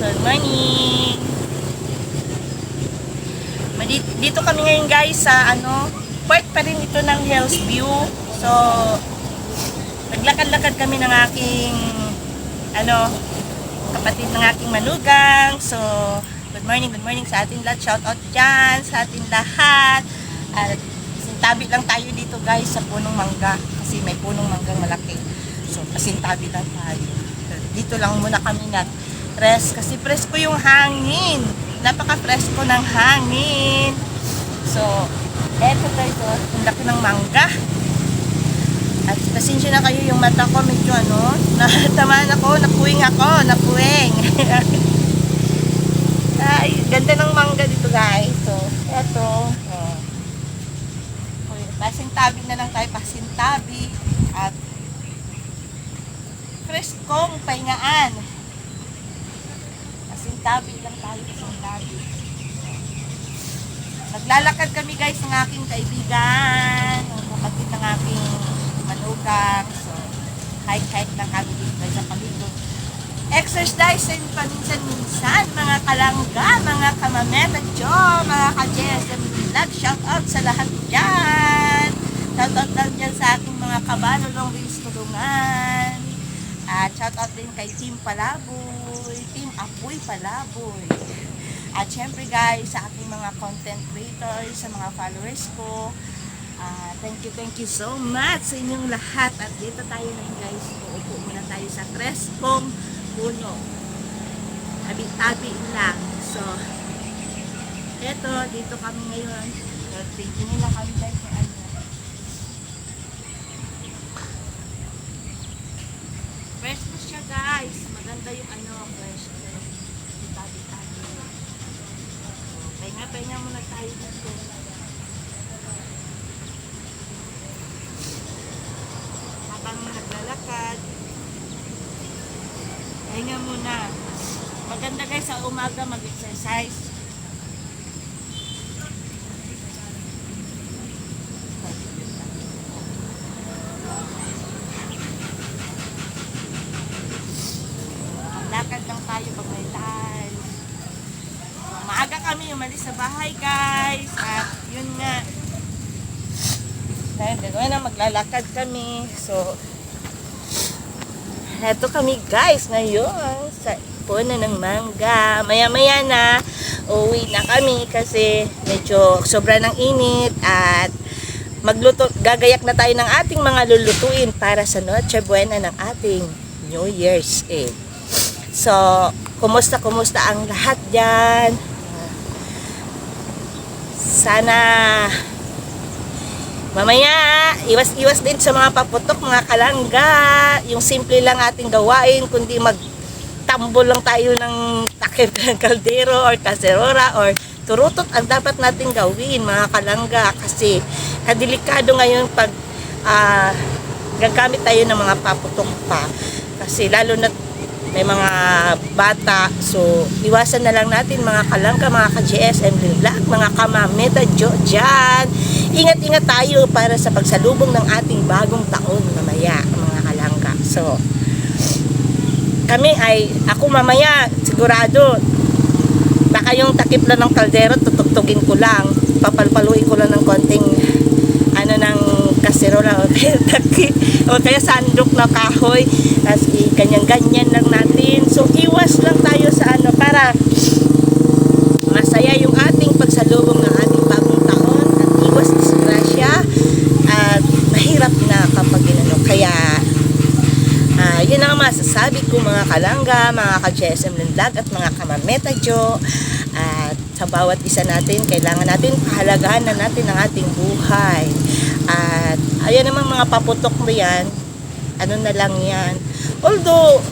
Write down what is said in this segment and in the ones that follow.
Good morning! Dito kami ngayon guys sa ano, part pa rin ito ng Hills View. So, naglakad-lakad kami ng aking ano, kapatid ng aking manugang. So, good morning, good morning sa ating lahat. Shout out dyan sa ating lahat. At sintabi lang tayo dito guys sa punong mangga. Kasi may punong manggang malaki. So, pasintabi lang tayo. Dito lang muna kami nag rest kasi presko yung hangin. Napaka-presko ng hangin. So, eto guys, oh, ang laki ng mangga. At pasensya na kayo yung mata ko medyo ano, natamaan ako, napuwing ako, napuwing. Ay, ganda ng mangga dito guys. So, eto. Oh. Pasintabi na lang tayo, pasintabi. At preskong pahingaan. Pasintabi lang tayo, pasintabi. Naglalakad kami guys ng aking kaibigan, kapatid ng aking manugang. So, hike-hike lang kami dito sa paligid. Exercise din paminsan-minsan, mga kalangga, mga kamameta Jo, mga ka-JSM vlog, shout out sa lahat dyan. Shout out lang dyan sa aking mga kabalo ng Reels Tulungan. At shout out din kay Team Palaboy, Team Apoy Palaboy. At syempre guys, sa aking mga content creators, sa mga followers ko, ah, thank you, thank you so much sa inyong lahat. At dito tayo ngayon guys, uupo muna tayo sa Crespong Puno. Tabi-tabi lang. So, eto, dito kami ngayon. So, you nila kami guys sa ano. Fresh na siya guys. Maganda yung ano, fresh. Tabi-tabi. Pahinga, pahinga muna tayo dito. Habang naglalakad. Pahinga muna. Maganda guys sa umaga mag-exercise. Lakad lang tayo pag may time. Maaga kami umalis sa bahay, guys. At yun nga. Dahil na maglalakad kami. So, eto kami, guys, ngayon sa puno ng mangga. Maya-maya na, uwi na kami kasi medyo sobra ng init at magluto, gagayak na tayo ng ating mga lulutuin para sa Noche Buena ng ating New Year's Eve. So, kumusta, kumusta ang lahat dyan? Sana mamaya, iwas-iwas din sa mga paputok, mga kalangga. Yung simple lang ating gawain, kundi magtambol lang tayo ng takip ng kaldero or kaserora or turutot ang dapat nating gawin, mga kalangga. Kasi kadelikado ngayon pag ah, gagamit tayo ng mga paputok pa. Kasi lalo na may mga bata. So, iwasan na lang natin mga kalangka, mga ka-GSM Vlog, mga kamameta Jo dyan. Ingat-ingat tayo para sa pagsalubong ng ating bagong taon mamaya, mga kalangka. So, kami ay, ako mamaya, sigurado, baka yung takip lang ng kaldero, tutugtugin ko lang. Papalpaluin ko lang ng konting ano ng kaserola o kaya takip o kaya sandok na kahoy. Tapos ganyan-ganyan lang natin. So iwas lang tayo sa ano para masaya yung ating pagsalubong ng ating bagong taon. At iwas disgrasya at mahirap na kapag ginano kaya Ah, yun ang masasabi ko mga kalangga, mga ka-GSM vlog at mga kamameta Jo. At sa bawat isa natin, kailangan natin pahalagahan na natin ang ating buhay. At ayan namang mga paputok mo yan, ano na lang yan. Although,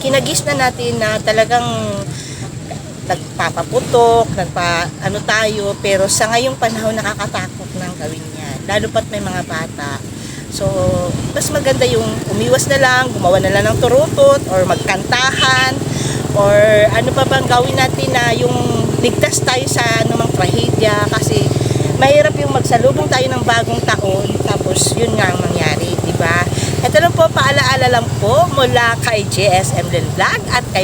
kinagis na natin na talagang nagpapaputok, nagpa, ano tayo, pero sa ngayong panahon nakakatakot nang gawin yan. Lalo pat may mga bata. So, mas maganda yung umiwas na lang, gumawa na lang ng turutot, or magkantahan, or ano pa bang gawin natin na yung ligtas tayo sa anumang trahedya kasi mahirap yung magsalubong tayo ng bagong taon tapos yun nga ang mangyari, di ba? Ito lang po, paalaala lang po mula kay JSM Len Vlog at kay